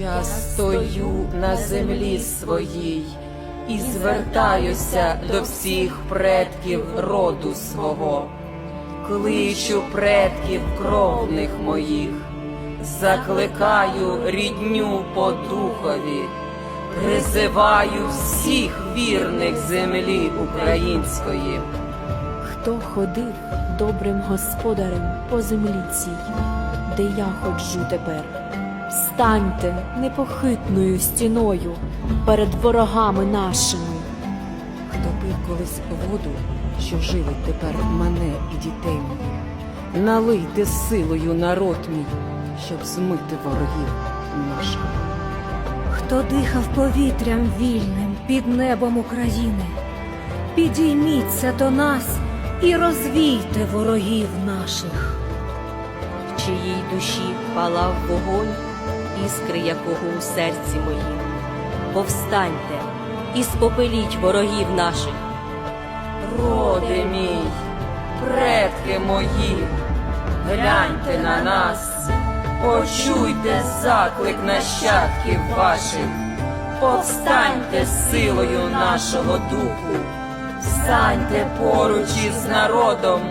Я стою на землі своїй і звертаюся до всіх предків роду свого, кличу предків кровних моїх, закликаю рідню по духові, призиваю всіх вірних землі української. Хто ходив добрим господарем по землі цій, де я ходжу тепер? Станьте непохитною стіною перед ворогами нашими. Хто пив колись воду, що живить тепер мене і дітей моїх, налийте силою народ мій, щоб змити ворогів наших. Хто дихав повітрям вільним під небом України, підійміться до нас і розвійте ворогів наших. в чиїй душі палав вогонь, іскри якого у серці моїм. Повстаньте і спопеліть ворогів наших. Роди мій, предки мої, гляньте на нас, почуйте заклик нащадків ваших, повстаньте силою нашого духу, встаньте поруч із народом моїм.